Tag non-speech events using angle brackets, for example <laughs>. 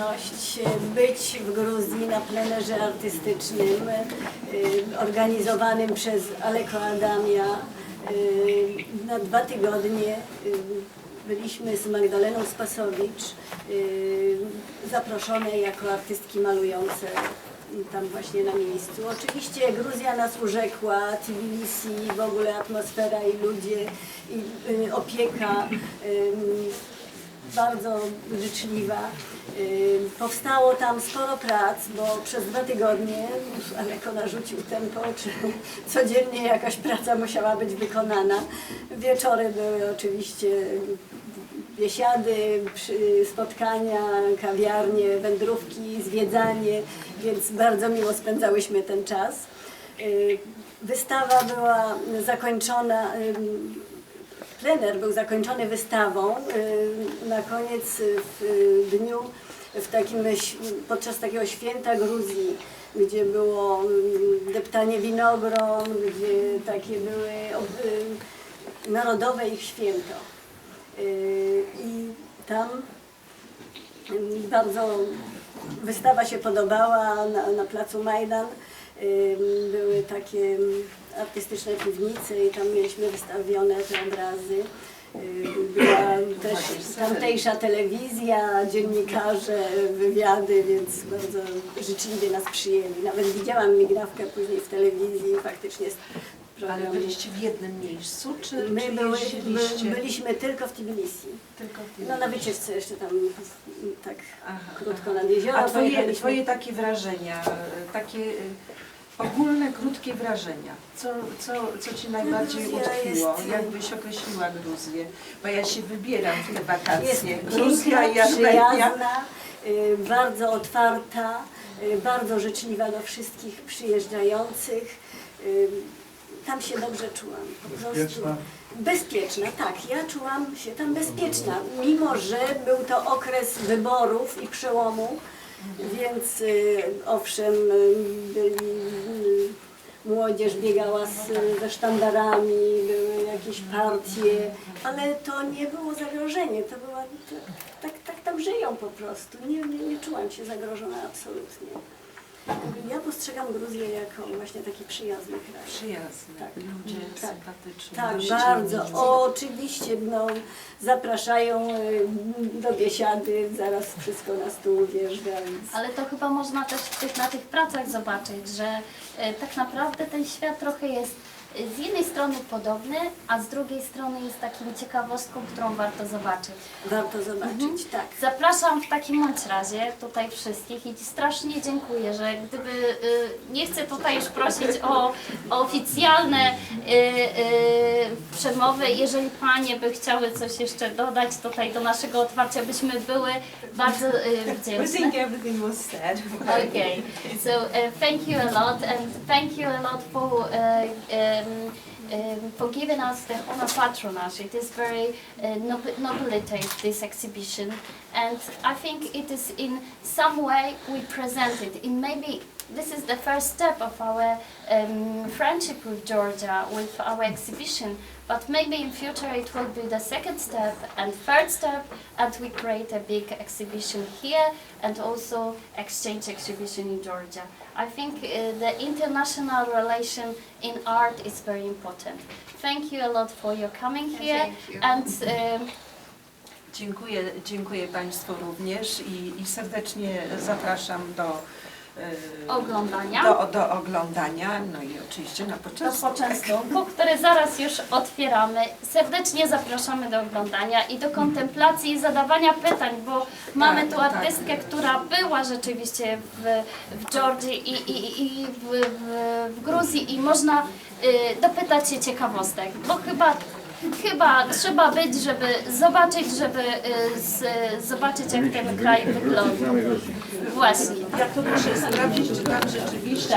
przyjemność e, być w Gruzji na plenerze artystycznym e, organizowanym przez Aleko Adamia. E, Na dwa tygodnie byliśmy z Magdaleną Spasowicz zaproszone jako artystki malujące tam właśnie na miejscu. Oczywiście Gruzja nas urzekła, Tbilisi, w ogóle atmosfera i ludzie, i y, opieka y, bardzo życzliwa. Powstało tam sporo prac, bo przez dwa tygodnie Aleko narzucił tempo, czyli <laughs> codziennie jakaś praca musiała być wykonana. Wieczory były oczywiście biesiady, spotkania, kawiarnie, wędrówki, zwiedzanie, więc bardzo miło spędzałyśmy ten czas. Wystawa była zakończona, plener był zakończony wystawą. y, Na koniec y, w y, dniu, w takim, podczas takiego święta Gruzji, gdzie było ym, deptanie winogron, gdzie takie były y, narodowe ich święto. Y, I tam y, bardzo wystawa się podobała na, na placu Majdan. Były takie artystyczne piwnice i tam mieliśmy wystawione te obrazy. Była też tamtejsza telewizja, dziennikarze, wywiady, więc bardzo życzliwie nas przyjęli. Nawet widziałam migrawkę później w telewizji i faktycznie Ale byliście w jednym miejscu, czy, My czy były, jeździliście by, byliśmy tylko w Tbilisi. tylko w No na wycieczce jeszcze tam tak Aha, krótko aha. nad jezioro A twoje, twoje takie wrażenia, takie e, ogólne, krótkie wrażenia, co, co, co Ci najbardziej Gruzja utkwiło? jest- Jak byś określiła Gruzję? Bo ja się wybieram w te Jest wakacje. piękna, i Armenia. y, bardzo otwarta, y, bardzo życzliwa do wszystkich przyjeżdżających. Tam się dobrze czułam. Po prostu. Bezpieczna? Bezpieczna, tak. Ja czułam się tam bezpieczna, mimo że był to okres wyborów i przełomu, więc y, owszem, y, byli, y, młodzież biegała z, ze sztandarami, były jakieś partie, ale to nie było zagrożenie, to była, to, tak, tak tam żyją po prostu. Nie, nie, nie czułam się zagrożona absolutnie. Ja postrzegam Gruzję jako właśnie taki przyjazny kraj. Przyjazne, Tak. ludzie Tak. sympatyczni. Tak, bardzo. Oczywiście, no, zapraszają y, do biesiady, zaraz wszystko na stół wjeżdża, więc... Ale to chyba można też w tych, na tych pracach zobaczyć, że e, tak naprawdę ten świat trochę jest z jednej strony podobny, a z drugiej strony jest takim ciekawostką, którą warto zobaczyć. Warto zobaczyć, tak. Zapraszam w takim bądź razie tutaj wszystkich i strasznie dziękuję, że gdyby, y, nie chcę tutaj już prosić o, o oficjalne y, y, przemowy, jeżeli Panie by chciały coś jeszcze dodać tutaj do naszego otwarcia, byśmy były bardzo y, I wdzięczne. think everything was said. Okay, so uh, thank you a lot, and thank you a lot for uh, um, um, for giving us the honor patronage. It is very uh, nob- nobilitated this exhibition, and I think it is in some way we present it. In maybe this is the first step of our um, friendship with Georgia, with our exhibition. But maybe in future it will be the second step and third step, and we create a big exhibition here and also exchange exhibition in Georgia. I think uh, the international relation in art is very important. Thank you a lot for your coming here and um, Dziękuję, dziękuję Państwu również i, i serdecznie zapraszam do, oglądania. do, do oglądania, no i oczywiście na do początku. poczęstunku, <laughs> który zaraz już otwieramy. Serdecznie zapraszamy do oglądania i do kontemplacji i zadawania pytań, bo mamy tu tak. artystkę, która była rzeczywiście w, w Georgii i, i, i w, w, w Gruzji i można y, dopytać się ciekawostek, bo chyba Chyba trzeba być, żeby zobaczyć, żeby y, z, zobaczyć jak ten kraj wygląda. Właśnie. Ja to muszę sprawdzić, czy tam rzeczywiście